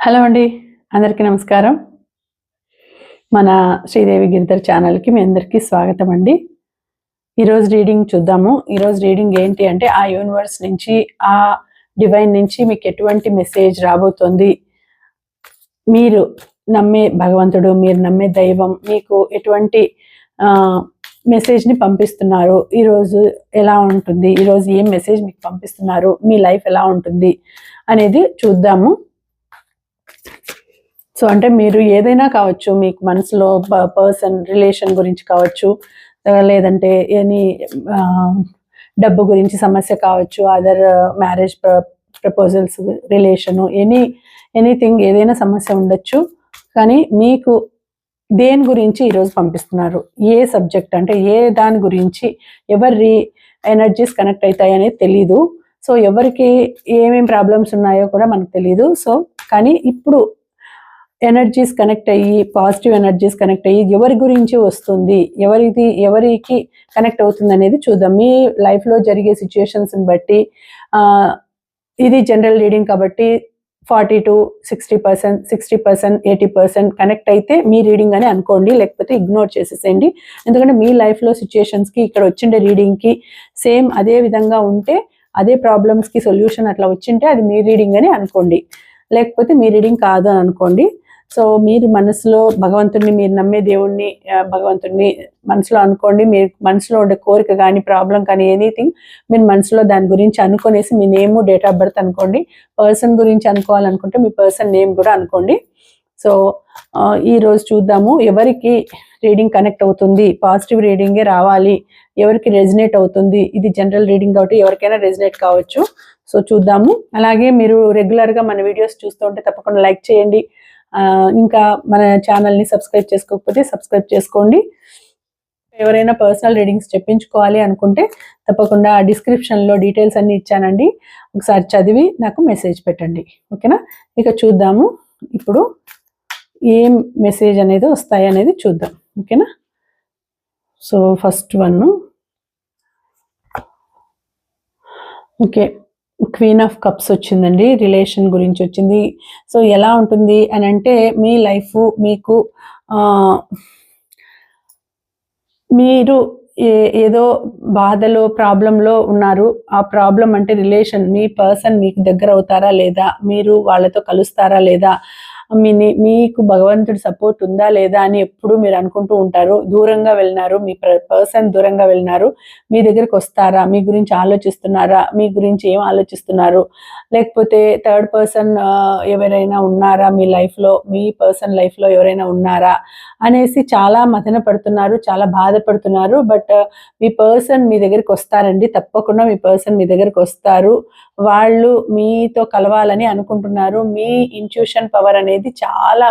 Hello అండి అందరికీ నమస్కారం. మన శ్రీదేవి గిరిధర్ ఛానల్కి మీ అందరికీ స్వాగతం అండి. ఈరోజు రీడింగ్ చూద్దాము. ఈరోజు రీడింగ్ ఏంటి అంటే ఆ యూనివర్స్ నుంచి ఆ డివైన్ నుంచి మీకు ఎటువంటి మెసేజ్ రాబోతుంది? మీరు నమ్మే భగవంతుడు మీరు నమ్మే దైవం మీకు ఎటువంటి మెసేజ్ని పంపిస్తున్నారు? ఈరోజు ఎలా ఉంటుంది? ఈరోజు ఏం మెసేజ్ మీకు పంపిస్తున్నారు? మీ లైఫ్ ఎలా ఉంటుంది? అనేది చూద్దాము. సో అంటే మీరు ఏదైనా కావచ్చు మీకు మనసులో పర్సన్ రిలేషన్ గురించి కావచ్చు లేదంటే ఎనీ డబ్బు గురించి సమస్య కావచ్చు other marriage proposals relation any anything ఏదైనా సమస్య ఉండొచ్చు. కానీ మీకు దేని గురించి ఈరోజు పంపిస్తున్నారు? ఏ సబ్జెక్ట్ అంటే ఏ దాని గురించి ఎవరి ఎనర్జీస్ కనెక్ట్ అవుతాయి అనేది తెలీదు. సో ఎవరికి ఏమేమి ప్రాబ్లమ్స్ ఉన్నాయో కూడా మనకు తెలీదు. సో కానీ ఇప్పుడు ఎనర్జీస్ కనెక్ట్ అయ్యి పాజిటివ్ ఎనర్జీస్ కనెక్ట్ అయ్యి ఎవరి గురించి వస్తుంది ఎవరిది ఎవరికి కనెక్ట్ అవుతుంది అనేది చూద్దాం. మీ లైఫ్లో జరిగే సిచ్యుయేషన్స్ని బట్టి ఇది జనరల్ రీడింగ్ కాబట్టి forty to sixty percent sixty percent eighty percent connect అయితే మీ రీడింగ్ అని అనుకోండి లేకపోతే ఇగ్నోర్ చేసేసేయండి. ఎందుకంటే మీ లైఫ్లో సిచ్యుయేషన్స్కి ఇక్కడ వచ్చిండే రీడింగ్కి సేమ్ అదే విధంగా ఉంటే అదే ప్రాబ్లమ్స్కి సొల్యూషన్ అట్లా వచ్చింటే అది మీ రీడింగ్ అని అనుకోండి. లేకపోతే మీ రీడింగ్ కాదు అని అనుకోండి. సో మీరు మనసులో భగవంతుడిని మీరు నమ్మే దేవుణ్ణి భగవంతుడిని మనసులో అనుకోండి. మీరు మనసులో ఉండే కోరిక కానీ ప్రాబ్లం కానీ ఎనీథింగ్ మీరు మనసులో దాని గురించి అనుకునేసి మీ నేమ్ డేట్ ఆఫ్ బర్త్ అనుకోండి. పర్సన్ గురించి అనుకోవాలనుకుంటే మీ పర్సన్ నేమ్ కూడా అనుకోండి. సో ఈరోజు ఈ రోజు చూద్దాము. ఎవరికి రీడింగ్ కనెక్ట్ అవుతుంది? పాజిటివ్ రీడింగే రావాలి. ఎవరికి రెజినేట్ అవుతుంది? ఇది జనరల్ రీడింగ్ కాబట్టి ఎవరికైనా రెజినేట్ కావచ్చు. సో చూద్దాము. అలాగే మీరు రెగ్యులర్గా మన వీడియోస్ చూస్తుంటే తప్పకుండా లైక్ చేయండి. ఇంకా మన ఛానల్ని సబ్స్క్రైబ్ చేసుకోకపోతే సబ్స్క్రైబ్ చేసుకోండి. ఎవరైనా పర్సనల్ రీడింగ్స్ చెప్పించుకోవాలి అనుకుంటే తప్పకుండా డిస్క్రిప్షన్లో డీటెయిల్స్ అన్ని ఇచ్చానండి. ఒకసారి చదివి నాకు మెసేజ్ పెట్టండి. ఓకేనా? ఇక చూద్దాము. ఇప్పుడు ఏం మెసేజ్ అనేది వస్తాయి అనేది చూద్దాం. ఓకేనా? So first one okay. Queen of cups వచ్చిందండి రిలేషన్ గురించి వచ్చింది. సో ఎలా ఉంటుంది అని అంటే మీ లైఫ్ మీకు మీరు ఏ- ఏదో బాధలో ప్రాబ్లంలో ఉన్నారు. ఆ ప్రాబ్లం అంటే రిలేషన్ మీ పర్సన్ మీకు దగ్గర అవుతారా లేదా? మీరు వాళ్ళతో కలుస్తారా లేదా? మీ మీకు భగవంతుడి సపోర్ట్ ఉందా లేదా అని ఎప్పుడు మీరు అనుకుంటూ ఉంటారు. దూరంగా వెళ్ళినారు మీ పర్సన్ దూరంగా వెళ్ళినారు మీ దగ్గరికి వస్తారా మీ గురించి ఆలోచిస్తున్నారా మీ గురించి ఏం ఆలోచిస్తున్నారు? లేకపోతే థర్డ్ పర్సన్ ఎవరైనా ఉన్నారా మీ లైఫ్లో మీ పర్సన్ లైఫ్లో ఎవరైనా ఉన్నారా అనేసి చాలా మదన పడుతున్నారు చాలా బాధపడుతున్నారు. బట్ మీ పర్సన్ మీ దగ్గరికి వస్తారండి. తప్పకుండా మీ పర్సన్ మీ దగ్గరికి వస్తారు. వాళ్ళు మీతో కలవాలని అనుకుంటున్నారు. మీ ఇంట్యూషన్ పవర్ అనేది చాలా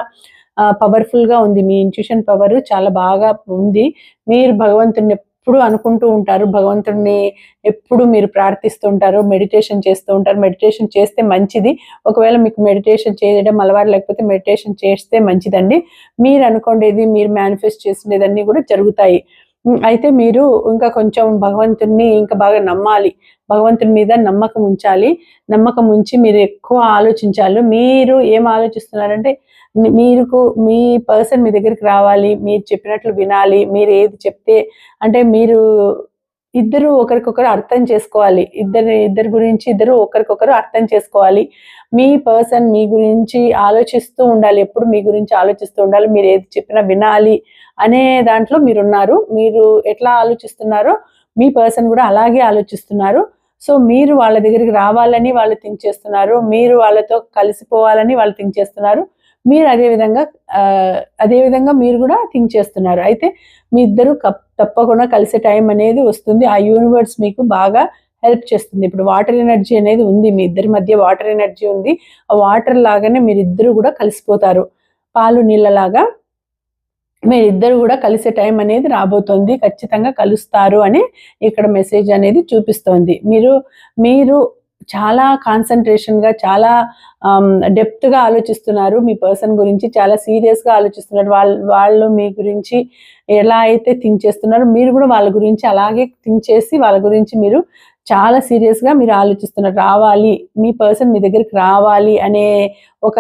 పవర్ఫుల్గా ఉంది. మీ ఇంట్యూషన్ పవర్ చాలా బాగా ఉంది. మీరు భగవంతుడిని ఎప్పుడు అనుకుంటూ ఉంటారు. భగవంతుడిని ఎప్పుడు మీరు ప్రార్థిస్తుంటారు మెడిటేషన్ చేస్తూ ఉంటారు. మెడిటేషన్ చేస్తే మంచిది. ఒకవేళ మీకు మెడిటేషన్ చేయడం అలవాటు లేకపోతే మెడిటేషన్ చేస్తే మంచిదండి. మీరు అనుకునేది మీరు మేనిఫెస్ట్ చేసినదన్నీ కూడా జరుగుతాయి. అయితే మీరు ఇంకా కొంచెం భగవంతుడిని ఇంకా బాగా నమ్మాలి. భగవంతుని మీద నమ్మకం ఉంచాలి. నమ్మకం ఉంచి మీరు ఎక్కువ ఆలోచించాలి. మీరు ఏం ఆలోచిస్తున్నారంటే మీకు మీ పర్సన్ మీ దగ్గరికి రావాలి. మీరు చెప్పినట్లు వినాలి. మీరు ఏది చెప్తే అంటే మీరు ఇద్దరు ఒకరికొకరు అర్థం చేసుకోవాలి. ఇద్దరు ఇద్దరి గురించి ఇద్దరు ఒకరికొకరు అర్థం చేసుకోవాలి. మీ పర్సన్ మీ గురించి ఆలోచిస్తూ ఉండాలి. ఎప్పుడు మీ గురించి ఆలోచిస్తూ ఉండాలి. మీరు ఏది చెప్పినా వినాలి అనే దాంట్లో మీరున్నారు. మీరు ఎట్లా ఆలోచిస్తున్నారో మీ పర్సన్ కూడా అలాగే ఆలోచిస్తున్నారు. సో మీరు వాళ్ళ దగ్గరికి రావాలని వాళ్ళు థింక్ చేస్తున్నారు మీరు వాళ్ళతో కలిసిపోవాలని వాళ్ళు థింక్ చేస్తున్నారు మీరు అదే విధంగా అదే విధంగా మీరు కూడా థింక్ చేస్తున్నారు. అయితే మీ ఇద్దరు తప్పకుండా కలిసే టైం అనేది వస్తుంది. ఆ యూనివర్స్ మీకు బాగా హెల్ప్ చేస్తుంది. ఇప్పుడు వాటర్ ఎనర్జీ అనేది ఉంది. మీ ఇద్దరి మధ్య వాటర్ ఎనర్జీ ఉంది. ఆ వాటర్ లాగానే మీరిద్దరు కూడా కలిసిపోతారు. పాలు నీళ్ళలాగా మీరిద్దరు కూడా కలిసే టైం అనేది రాబోతోంది. ఖచ్చితంగా కలుస్తారు అని ఇక్కడ మెసేజ్ అనేది చూపిస్తోంది. మీరు మీరు చాలా కాన్సన్ట్రేషన్గా చాలా um, డెప్త్గా ఆలోచిస్తున్నారు. మీ పర్సన్ గురించి చాలా సీరియస్గా ఆలోచిస్తున్నారు. వాళ్ళు వాళ్ళు మీ గురించి ఎలా అయితే థింక్ చేస్తున్నారో మీరు కూడా వాళ్ళ గురించి అలాగే థింక్ చేసి వాళ్ళ గురించి మీరు చాలా సీరియస్గా మీరు ఆలోచిస్తున్నారు రావాలి మీ పర్సన్ మీ దగ్గరికి రావాలి అనే ఒక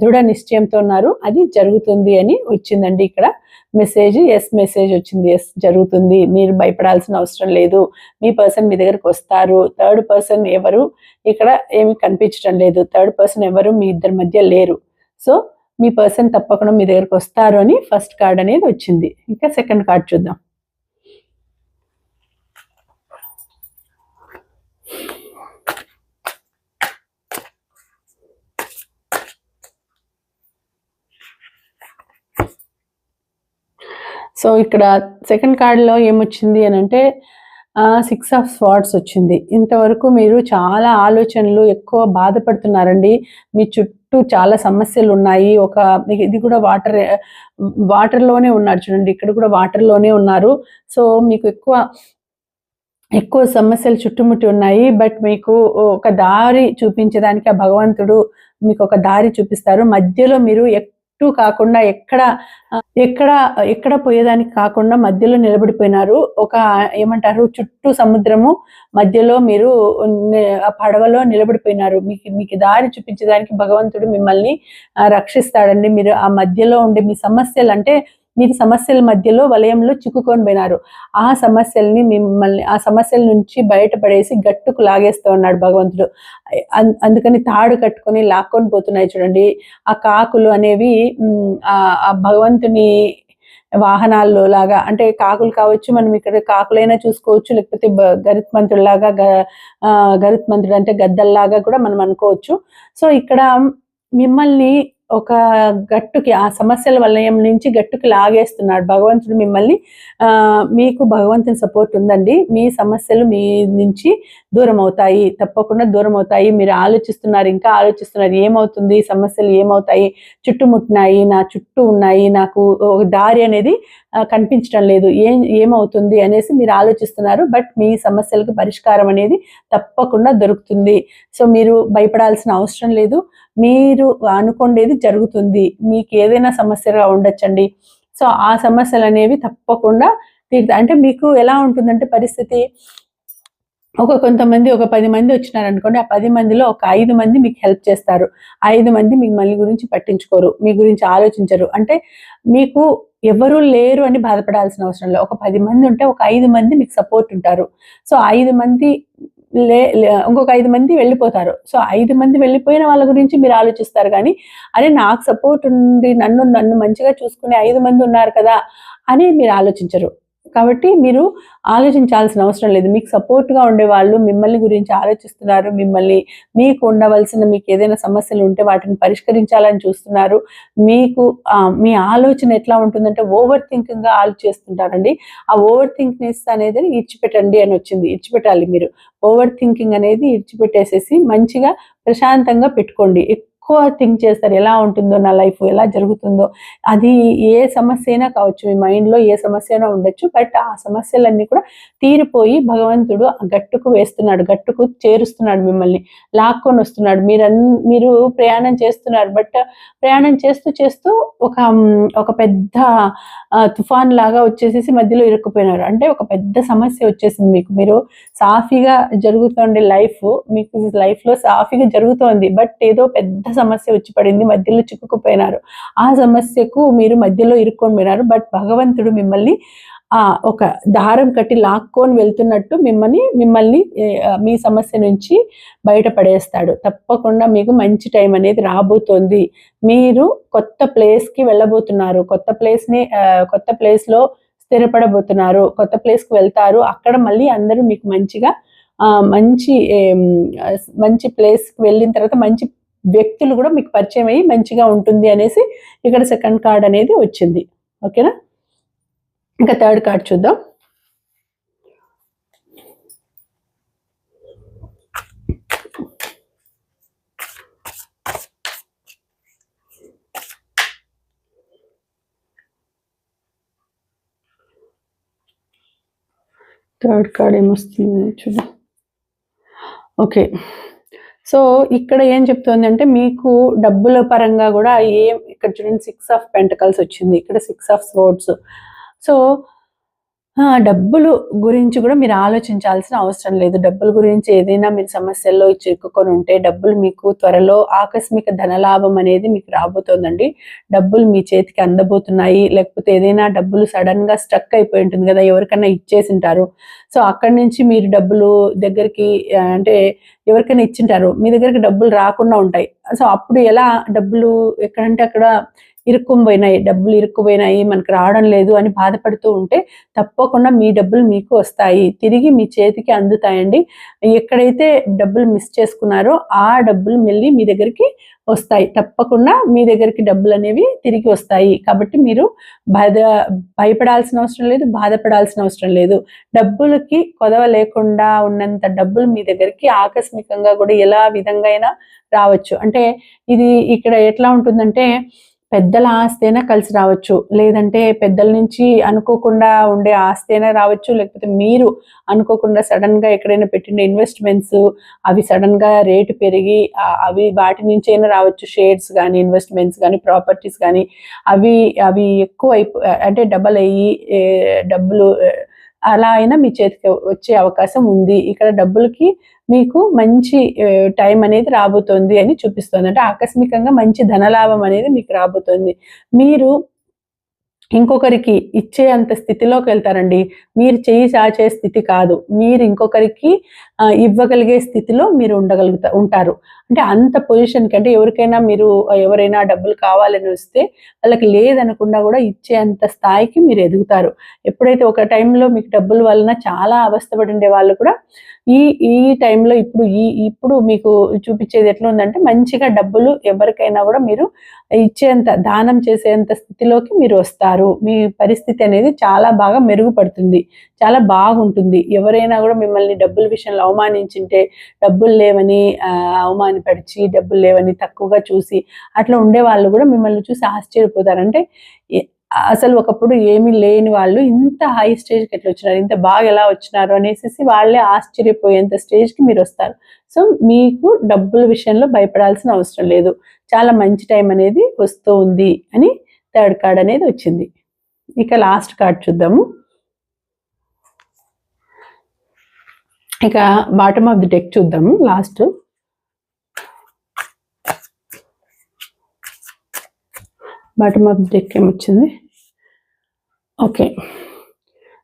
దృఢ నిశ్చయంతో ఉన్నారు. అది జరుగుతుంది అని వచ్చిందండి ఇక్కడ మెసేజ్ ఎస్ మెసేజ్ వచ్చింది. ఎస్ జరుగుతుంది. మీరు భయపడాల్సిన అవసరం లేదు. మీ పర్సన్ మీ దగ్గరకు వస్తారు. థర్డ్ పర్సన్ ఎవరు? ఇక్కడ ఏమి కనిపించడం లేదు. థర్డ్ పర్సన్ ఎవరు? మీ ఇద్దరి మధ్య లేరు. సో మీ పర్సన్ తప్పకుండా మీ దగ్గరకు వస్తారు అని ఫస్ట్ కార్డ్ అనేది వచ్చింది. ఇంకా సెకండ్ కార్డ్ చూద్దాం. సో ఇక్కడ సెకండ్ కార్డ్లో ఏమొచ్చింది అని అంటే సిక్స్ ఆఫ్ స్వాట్స్ వచ్చింది. ఇంతవరకు మీరు చాలా ఆలోచనలు ఎక్కువ బాధపడుతున్నారండి. మీ చుట్టూ చాలా సమస్యలు ఉన్నాయి ఒక ఇది కూడా వాటర్ వాటర్లోనే ఉన్నారు చూడండి. ఇక్కడ కూడా వాటర్లోనే ఉన్నారు. సో మీకు ఎక్కువ ఎక్కువ సమస్యలు చుట్టుముట్టి ఉన్నాయి. బట్ మీకు ఒక దారి చూపించడానికి ఆ భగవంతుడు మీకు ఒక దారి చూపిస్తారు. మధ్యలో మీరు చుట్టూ కాకుండా ఎక్కడ ఎక్కడ ఎక్కడ పోయేదానికి కాకుండా మధ్యలో నిలబడిపోయినారు. ఒక ఏమంటారు చుట్టూ సముద్రము మధ్యలో మీరు ఆ పడవలో నిలబడిపోయినారు. మీకు మీకు దారి చూపించడానికి భగవంతుడు మిమ్మల్ని రక్షిస్తాడండి. మీరు ఆ మధ్యలో ఉండే మీ సమస్యలు అంటే మీరు సమస్యల మధ్యలో వలయంలో చిక్కుకొని పోయినారు. ఆ సమస్యల్ని మిమ్మల్ని ఆ సమస్యల నుంచి బయటపడేసి గట్టుకు లాగేస్తూ ఉన్నాడు భగవంతుడు. అన్- అందుకని తాడు కట్టుకొని లాక్కొని పోతున్నాయి చూడండి. ఆ కాకులు అనేవి ఆ భగవంతుని వాహనాల్లో లాగా అంటే కాకులు కావచ్చు మనం ఇక్కడ కాకులైనా చూసుకోవచ్చు లేకపోతే బ- గరుత్మంతుడిలాగా గ ఆ, గరుత్మంతుడు అంటే గద్దల్లాగా కూడా మనం అనుకోవచ్చు. సో ఇక్కడ మిమ్మల్ని ఒక గట్టుకి ఆ సమస్యల వలయం నుంచి గట్టుకి లాగేస్తున్నాడు భగవంతుడు మిమ్మల్ని. మీకు భగవంతుని సపోర్ట్ ఉందండి. మీ సమస్యలు మీ నుంచి దూరం అవుతాయి తప్పకుండా దూరం అవుతాయి మీరు ఆలోచిస్తున్నారు ఇంకా ఆలోచిస్తున్నారు. ఏమవుతుంది? సమస్యలు ఏమవుతాయి? చుట్టుముట్టినాయి నా చుట్టూ ఉన్నాయి నాకు ఒక దారి అనేది కనిపించడం లేదు. ఏం ఏమవుతుంది అనేసి మీరు ఆలోచిస్తున్నారు. బట్ మీ సమస్యలకు పరిష్కారం అనేది తప్పకుండా దొరుకుతుంది. సో మీరు భయపడాల్సిన అవసరం లేదు. మీరు అనుకునేది జరుగుతుంది. మీకు ఏదైనా సమస్యగా ఉండొచ్చండి. సో ఆ సమస్యలు అనేవి తప్పకుండా తీరుతాయి అంటే మీకు ఎలా ఉంటుందంటే పరిస్థితి? ఒక కొంతమంది ఒక పది మంది వచ్చినారనుకోండి ఆ పది మందిలో ఒక ఐదు మంది మీకు హెల్ప్ చేస్తారు. ఐదు మంది మీకు మళ్ళీ గురించి పట్టించుకోరు మీ గురించి ఆలోచించరు. అంటే మీకు ఎవరు లేరు అని బాధపడాల్సిన అవసరం లేదు. ఒక పది మంది ఉంటే ఒక ఐదు మంది మీకు సపోర్ట్ ఉంటారు. సో ఐదు మంది లే లే- ఇంకొక ఐదు మంది వెళ్ళిపోతారు. సో ఐదు మంది వెళ్ళిపోయిన వాళ్ళ గురించి మీరు ఆలోచిస్తారు కానీ అరే నాకు సపోర్ట్ ఉండి నన్ను నన్ను మంచిగా చూసుకునే ఐదు మంది ఉన్నారు కదా అని మీరు ఆలోచించరు. కాబట్టి మీరు ఆలోచించాల్సిన అవసరం లేదు. మీకు సపోర్ట్గా ఉండేవాళ్ళు మిమ్మల్ని గురించి ఆలోచిస్తున్నారు. మిమ్మల్ని మీకు ఉండవలసిన మీకు ఏదైనా సమస్యలు ఉంటే వాటిని పరిష్కరించాలని చూస్తున్నారు. మీకు మీ ఆలోచన ఎట్లా ఉంటుందంటే ఓవర్ థింకింగ్గా ఆలోచిస్తుంటారండి. ఆ ఓవర్ థింక్నెస్ అనేది ఇచ్చిపెట్టండి అని వచ్చింది. ఇచ్చిపెట్టాలి మీరు. ఓవర్ థింకింగ్ అనేది ఇచ్చిపెట్టేసేసి మంచిగా ప్రశాంతంగా పెట్టుకోండి. ఎక్కువ థింక్ చేస్తారు ఎలా ఉంటుందో నా లైఫ్ ఎలా జరుగుతుందో. అది ఏ సమస్య అయినా కావచ్చు మీ మైండ్లో ఏ సమస్య అయినా ఉండొచ్చు బట్ ఆ సమస్యలన్నీ కూడా తీరిపోయి భగవంతుడు ఆ గట్టుకు వేస్తున్నాడు గట్టుకు చేరుస్తున్నాడు మిమ్మల్ని లాక్కొని వస్తున్నాడు. మీరు మీరు ప్రయాణం చేస్తున్నారు బట్ ప్రయాణం చేస్తూ చేస్తూ ఒక ఒక పెద్ద తుఫాన్ లాగా వచ్చేసేసి మధ్యలో ఇరుక్కుపోయినారు. అంటే ఒక పెద్ద సమస్య వచ్చేసింది మీకు. మీరు సాఫీగా జరుగుతుండే లైఫ్ మీకు లైఫ్లో సాఫీగా జరుగుతోంది బట్ ఏదో పెద్ద సమస్య వచ్చి పడింది మధ్యలో చిక్కుకుపోయినారు. ఆ సమస్యకు మీరు మధ్యలో ఇరుక్కొని పోయినారు. బట్ భగవంతుడు మిమ్మల్ని ఆ ఒక దారం కట్టి లాక్కొని వెళ్తున్నట్టు మిమ్మల్ని మిమ్మల్ని మీ సమస్య నుంచి బయటపడేస్తాడు. తప్పకుండా మీకు మంచి టైం అనేది రాబోతోంది. మీరు కొత్త ప్లేస్కి వెళ్ళబోతున్నారు. కొత్త ప్లేస్ని కొత్త ప్లేస్లో స్థిరపడబోతున్నారు. కొత్త ప్లేస్కి వెళ్తారు. అక్కడ మళ్ళీ అందరూ మీకు మంచిగా మంచి మంచి ప్లేస్కి వెళ్ళిన తర్వాత మంచి వ్యక్తులు కూడా మీకు పరిచయం అయ్యి మంచిగా ఉంటుంది అనేసి ఇక్కడ సెకండ్ కార్డ్ అనేది వచ్చింది. ఓకేనా ఇంకా థర్డ్ కార్డ్ చూద్దాం. థర్డ్ కార్డ్ ఏమొస్తుంది? చూద్దాం ఓకే సో ఇక్కడ ఏం చెప్తుంది అంటే మీకు డబ్బుల పరంగా కూడా ఏం ఇక్కడ చూడండి సిక్స్ ఆఫ్ పెంటకల్స్ వచ్చింది. ఇక్కడ సిక్స్ ఆఫ్ స్వోర్డ్స్ సో డబ్బులు గురించి కూడా మీరు ఆలోచించాల్సిన అవసరం లేదు. డబ్బుల గురించి ఏదైనా మీరు సమస్యల్లో చిక్కుకొని ఉంటే డబ్బులు మీకు త్వరలో ఆకస్మిక ధనలాభం అనేది మీకు రాబోతోందండి. డబ్బులు మీ చేతికి అందబోతున్నాయి. లేకపోతే ఏదైనా డబ్బులు సడెన్‌గా స్ట్రక్ అయిపోయి ఉంటుంది కదా ఎవరికైనా ఇచ్చేసింటారు సో, అక్కడి నుంచి మీరు డబ్బులు దగ్గరికి అంటే ఎవరికైనా ఇచ్చింటారు. మీ దగ్గరికి డబ్బులు రాకుండా ఉంటాయి. సో, అప్పుడు ఎలా డబ్బులు ఎక్కడంటే అక్కడ ఇరుక్కొని డబ్బులు ఇరుక్కుపోయినాయి. మనకు రావడం లేదు అని బాధపడుతూ ఉంటే తప్పకుండా మీ డబ్బులు మీకు వస్తాయి. తిరిగి మీ చేతికి అందుతాయండి. ఎక్కడైతే డబ్బులు మిస్ చేసుకున్నారో ఆ డబ్బులు మళ్ళీ మీ దగ్గరికి వస్తాయి. తప్పకుండా మీ దగ్గరికి డబ్బులు అనేవి తిరిగి వస్తాయి. కాబట్టి మీరు బాధ భయపడాల్సిన అవసరం లేదు. బాధపడాల్సిన అవసరం లేదు. డబ్బులకి కొదవ లేకుండా ఉన్నంత డబ్బులు మీ దగ్గరికి ఆకస్మికంగా కూడా ఎలా విధంగా అయినా రావచ్చు. అంటే ఇది ఇక్కడ ఎట్లా ఉంటుందంటే పెద్దల ఆస్తేనా కలిసి రావచ్చు. లేదంటే పెద్దల నుంచి అనుకోకుండా ఉండే ఆస్తేనా రావచ్చు. లేకపోతే మీరు అనుకోకుండా సడన్గా ఎక్కడైనా పెట్టిన ఇన్వెస్ట్‌మెంట్స్ అవి సడన్గా రేటు పెరిగి అవి వాటి నుంచైనా రావచ్చు. షేర్స్ కానీ ఇన్వెస్ట్‌మెంట్స్ కానీ ప్రాపర్టీస్ కానీ అవి అవి ఎక్కువ అంటే డబల్ అయ్యి డబ్బులు అలా అయినా మీ చేతికి వచ్చే అవకాశం ఉంది. ఇక్కడ డబ్బులకి మీకు మంచి టైం అనేది రాబోతోంది అని చూపిస్తుంది అంటే ఆకస్మికంగా మంచి ధనలాభం అనేది మీకు రాబోతోంది. మీరు ఇంకొకరికి ఇచ్చే అంత స్థితిలోకి వెళ్తారండి మీరు చేయి చాచే స్థితి కాదు. మీరు ఇంకొకరికి ఇవ్వగలిగే స్థితిలో మీరు ఉండగలుగుతా ఉంటారు. అంటే అంత పొజిషన్‌కి అంటే ఎవరికైనా మీరు ఎవరైనా డబ్బులు కావాలని వస్తే వాళ్ళకి లేదనకుండా కూడా ఇచ్చే అంత స్థాయికి మీరు ఎదుగుతారు. ఎప్పుడైతే ఒక టైంలో మీకు డబ్బుల వలన చాలా అవస్థ ఉండే వాళ్ళు కూడా ఈ ఈ టైంలో ఇప్పుడు ఈ ఇప్పుడు మీకు చూపిచ్చేది ఎట్లుందంటే మంచిగా డబ్బులు ఎవరికైనా కూడా మీరు ఇచ్చేంత దానం చేసేంత స్థితిలోకి మీరు వస్తారు. మీ పరిస్థితి అనేది చాలా బాగా మెరుగుపడుతుంది. చాలా బాగుంటుంది. ఎవరైనా కూడా మిమ్మల్ని డబ్బుల విషయంలో అవమానించింటే డబ్బులు లేవని అవమాని పడిచి డబ్బులు లేవని తక్కువగా చూసి అట్లా ఉండేవాళ్ళు కూడా మిమ్మల్ని చూసి ఆశ్చర్యపోతారు. అంటే అసలు ఒకప్పుడు ఏమీ లేని వాళ్ళు ఇంత హై స్టేజ్‌కి ఎట్లా వచ్చినారు? ఇంత బాగా ఎలా వచ్చినారు? అనేసి వాళ్ళే ఆశ్చర్యపోయేంత స్టేజ్‌కి మీరొస్తారు. సో, మీకు డబ్బుల విషయంలో భయపడాల్సిన అవసరం లేదు. చాలా మంచి టైం అనేది వస్తూ ఉంది అని థర్డ్ కార్డ్ అనేది వచ్చింది. ఇక లాస్ట్ కార్డ్ చూద్దాము. ఇక బాటమ్ ఆఫ్ ది డెక్ చూద్దాము last. Bottom of the deck ఏమొచ్చింది? Okay.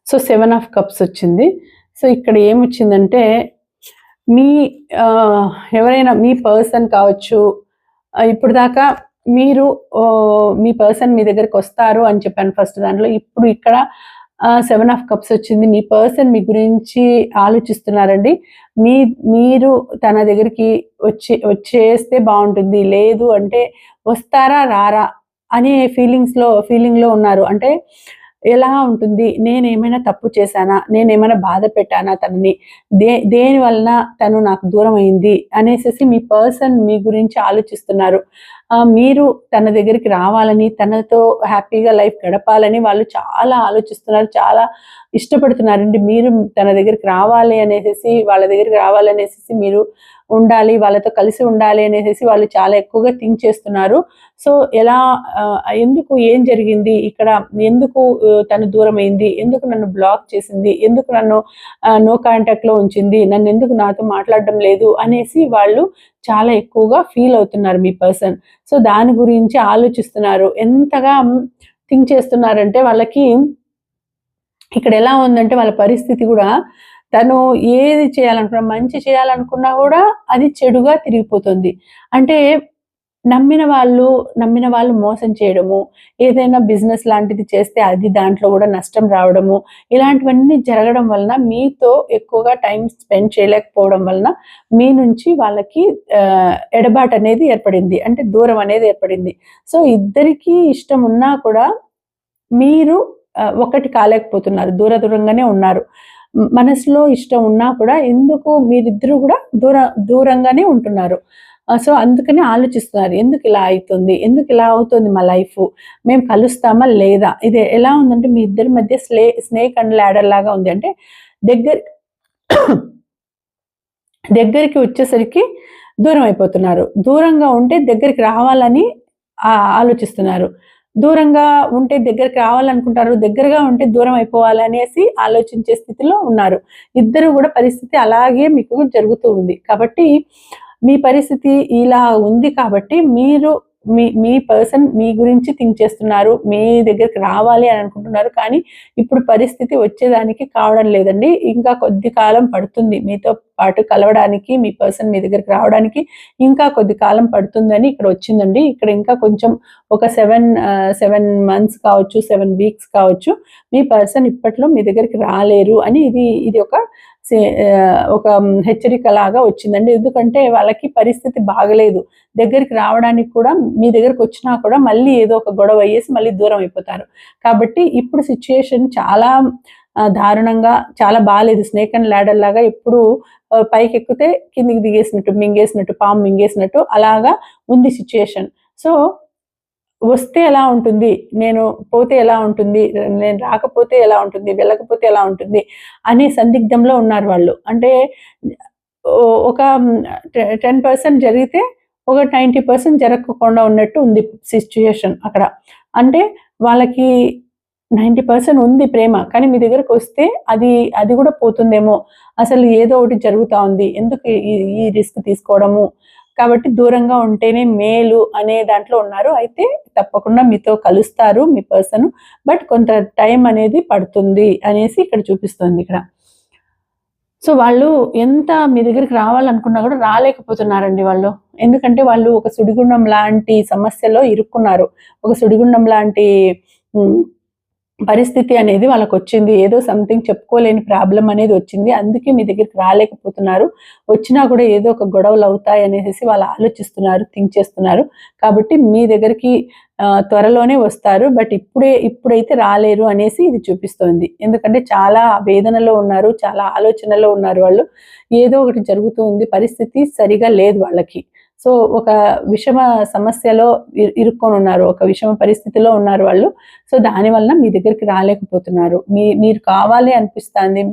So, seven of cups వచ్చింది. సో, ఇక్కడ ఏమొచ్చిందంటే మీ ఎవరైనా మీ పర్సన్ కావచ్చు. ఇప్పుడు దాకా మీరు మీ పర్సన్ మీ దగ్గరకొస్తారు అని చెప్పాను ఫస్ట్ దాంట్లో. ఇప్పుడు ఇక్కడ సెవెన్ ఆఫ్ కప్స్ వచ్చింది. మీ పర్సన్ మీ గురించి ఆలోచిస్తున్నారండి. మీ మీరు తన దగ్గరికి వచ్చి వచ్చేస్తే బాగుంటుంది లేదు అంటే వస్తారా? రారా? అనే ఫీలింగ్స్‌లో ఫీలింగ్‌లో ఉన్నారు. అంటే ఎలా ఉంటుంది? నేనేమైనా తప్పు చేశానా? నేనేమైనా బాధ పెట్టానా తనని? దే దేని వలన తను నాకు దూరం అయింది అనేసి మీ పర్సన్ మీ గురించి ఆలోచిస్తున్నారు. మీరు తన దగ్గరికి రావాలని, తనతో హ్యాపీగా లైఫ్ గడపాలని వాళ్ళు చాలా ఆలోచిస్తున్నారు. చాలా ఇష్టపడుతున్నారండి. మీరు తన దగ్గరికి రావాలి అనేసి వాళ్ళ దగ్గరికి రావాలనేసేసి మీరు ఉండాలి. వాళ్ళతో కలిసి ఉండాలి అనేసి వాళ్ళు చాలా ఎక్కువగా థింక్ చేస్తున్నారు. సో, ఎలా ఎందుకు ఏం జరిగింది ఇక్కడ? ఎందుకు తను దూరమైంది? ఎందుకు నన్ను బ్లాక్ చేసింది? ఎందుకు నన్ను నో కాంటాక్ట్‌లో ఉంచింది? నన్ను ఎందుకు నాతో మాట్లాడడం లేదు? అనేసి వాళ్ళు చాలా ఎక్కువగా ఫీల్ అవుతున్నారు మీ పర్సన్. సో, దాని గురించి ఆలోచిస్తున్నారు. ఎంతగా థింక్ చేస్తున్నారంటే వాళ్ళకి ఇక్కడ ఎలా ఉందంటే వాళ్ళ పరిస్థితి కూడా తను ఏది చేయాలనుకున్నా మంచి చేయాలనుకున్నా కూడా అది చెడుగా తిరిగిపోతుంది. అంటే నమ్మిన వాళ్ళు నమ్మిన వాళ్ళు మోసం చేయడము, ఏదైనా బిజినెస్ లాంటిది చేస్తే అది దాంట్లో కూడా నష్టం రావడము, ఇలాంటివన్నీ జరగడం వలన మీతో ఎక్కువగా టైం స్పెండ్ చేయలేకపోవడం వలన మీ నుంచి వాళ్ళకి ఎడబాటు అనేది ఏర్పడింది. అంటే దూరం అనేది ఏర్పడింది. సో, ఇద్దరికీ ఇష్టం ఉన్నా కూడా మీరు ఒకటి కాలేకపోతున్నారు. దూర దూరంగానే ఉన్నారు. మనసులో ఇష్టం ఉన్నా కూడా ఎందుకు మీరిద్దరూ కూడా దూర దూరంగానే ఉంటున్నారు. సో, అందుకని ఆలోచిస్తున్నారు. ఎందుకు ఇలా అవుతుంది ఎందుకు ఇలా అవుతుంది మా లైఫ్ మేము కలుస్తామా? లేదా? ఇది ఎలా ఉందంటే మీ ఇద్దరి మధ్య స్లే స్నేక్ అండ్ ల్యాడర్ లాగా ఉంది. అంటే దగ్గర దగ్గరికి వచ్చేసరికి దూరం అయిపోతున్నారు. దూరంగా ఉంటే దగ్గరికి రావాలని ఆలోచిస్తున్నారు. దూరంగా ఉంటే దగ్గరికి రావాలనుకుంటారు దగ్గరగా ఉంటే దూరం అయిపోవాలనేసి ఆలోచించే స్థితిలో ఉన్నారు. ఇద్దరు కూడా పరిస్థితి అలాగే మీకు జరుగుతూ ఉంది. కాబట్టి మీ పరిస్థితి ఇలా ఉంది కాబట్టి మీరు మీ మీ పర్సన్ మీ గురించి థింక్ చేస్తున్నారు మీ దగ్గరికి రావాలి అని అనుకుంటున్నారు కానీ ఇప్పుడు పరిస్థితి వచ్చేదానికి కావడం లేదండి. ఇంకా కొద్ది కాలం పడుతుంది. మీతో పాటు కలవడానికి మీ పర్సన్ మీ దగ్గరికి రావడానికి ఇంకా కొద్ది కాలం పడుతుందని ఇక్కడ వచ్చిందండి. ఇక్కడ ఇంకా కొంచెం ఒక సెవెన్ సెవెన్ మంత్స్ కావచ్చు సెవెన్ వీక్స్ కావచ్చు మీ పర్సన్ ఇప్పట్లో మీ దగ్గరికి రాలేరు అని ఇది ఇది ఒక ఒక హెచ్చరిక లాగా వచ్చిందండి. ఎందుకంటే వాళ్ళకి పరిస్థితి బాగలేదు. దగ్గరికి రావడానికి కూడా మీ దగ్గరికి వచ్చినా కూడా మళ్ళీ ఏదో ఒక గొడవ అయ్యేసి మళ్ళీ దూరం అయిపోతారు. కాబట్టి ఇప్పుడు సిచ్యుయేషన్ చాలా దారుణంగా చాలా బాగాలేదు స్నేక్ అండ్ ల్యాడర్ లాగా ఎప్పుడు పైకి ఎక్కితే కిందికి దిగేసినట్టు మింగేసినట్టు పాము మింగేసినట్టు అలాగా ఉంది సిచ్యుయేషన్. సో వస్తే ఎలా ఉంటుంది? నేను పోతే ఎలా ఉంటుంది? నేను రాకపోతే ఎలా ఉంటుంది? వెళ్ళకపోతే ఎలా ఉంటుంది? అనే సందిగ్ధంలో ఉన్నారు వాళ్ళు. అంటే ఒక టెన్ పర్సెంట్ జరిగితే ఒక నైంటీ పర్సెంట్ జరగకుండా ఉన్నట్టు ఉంది సిచ్యుయేషన్ అక్కడ. అంటే వాళ్ళకి నైంటీ పర్సెంట్ ఉంది ప్రేమ కానీ మీ దగ్గరకు వస్తే అది అది కూడా పోతుందేమో. అసలు ఏదో ఒకటి జరుగుతూ ఉంది. ఎందుకు ఈ- ఈ రిస్క్ తీసుకోవడము? కాబట్టి దూరంగా ఉంటేనే మేలు అనే దాంట్లో ఉన్నారు. అయితే తప్పకుండా మీతో కలుస్తారు మీ పర్సన్. బట్ కొంత టైం అనేది పడుతుంది అనేసి ఇక్కడ చూపిస్తుంది ఇక్కడ. సో వాళ్ళు ఎంత మీ దగ్గరికి రావాలనుకున్నా కూడా రాలేకపోతున్నారండి వాళ్ళు. ఎందుకంటే వాళ్ళు ఒక సుడిగుండం లాంటి సమస్యలో ఇరుక్కున్నారు. ఒక సుడిగుండం లాంటి పరిస్థితి అనేది వాళ్ళకి వచ్చింది ఏదో సంథింగ్ చెప్పుకోలేని ప్రాబ్లం అనేది వచ్చింది. అందుకే మీ దగ్గరికి రాలేకపోతున్నారు. వచ్చినా కూడా ఏదో ఒక గొడవలు అవుతాయి అనేసి వాళ్ళు ఆలోచిస్తున్నారు థింక్ చేస్తున్నారు. కాబట్టి మీ దగ్గరికి త్వరలోనే వస్తారు. బట్ ఇప్పుడే ఇప్పుడైతే రాలేరు అనేసి ఇది చూపిస్తోంది. ఎందుకంటే చాలా వేదనలో ఉన్నారు చాలా ఆలోచనలో ఉన్నారు వాళ్ళు. ఏదో ఒకటి జరుగుతూ ఉంది. పరిస్థితి సరిగా లేదు వాళ్ళకి. సో ఒక విషమ సమస్యలో ఇరుక్కొని ఉన్నారు ఒక విషమ పరిస్థితిలో ఉన్నారు వాళ్ళు. సో దానివల్ల మీ దగ్గరికి రాలేకపోతున్నారు. మీ మీరు కావాలి అనిపిస్తుంది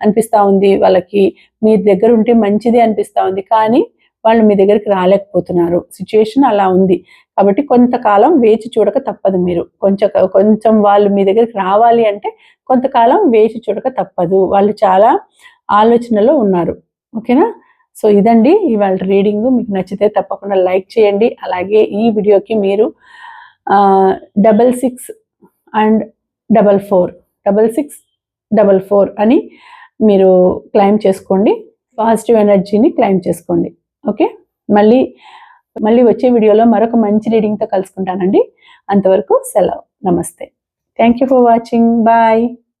అనిపిస్తూ ఉంది వాళ్ళకి మీ దగ్గర ఉంటే మంచిది అనిపిస్తూ ఉంది కానీ వాళ్ళు మీ దగ్గరికి రాలేకపోతున్నారు. సిచ్యుయేషన్ అలా ఉంది. కాబట్టి కొంతకాలం వేచి చూడక తప్పదు మీరు. కొంచెం కొంచెం వాళ్ళు మీ దగ్గరికి రావాలి అంటే కొంతకాలం వేచి చూడక తప్పదు. వాళ్ళు చాలా ఆలోచనలో ఉన్నారు. ఓకేనా? సో ఇదండి ఇవాళ రీడింగ్. మీకు నచ్చితే తప్పకుండా లైక్ చేయండి. అలాగే ఈ వీడియోకి మీరు double six and double four double six double four అని మీరు క్లైమ్ చేసుకోండి. పాజిటివ్ ఎనర్జీని క్లైమ్ చేసుకోండి. ఓకే? మళ్ళీ మళ్ళీ వచ్చే వీడియోలో మరొక మంచి రీడింగ్తో కలుసుకుంటానండి. అంతవరకు సెలవు. నమస్తే. Thank you for watching. Bye.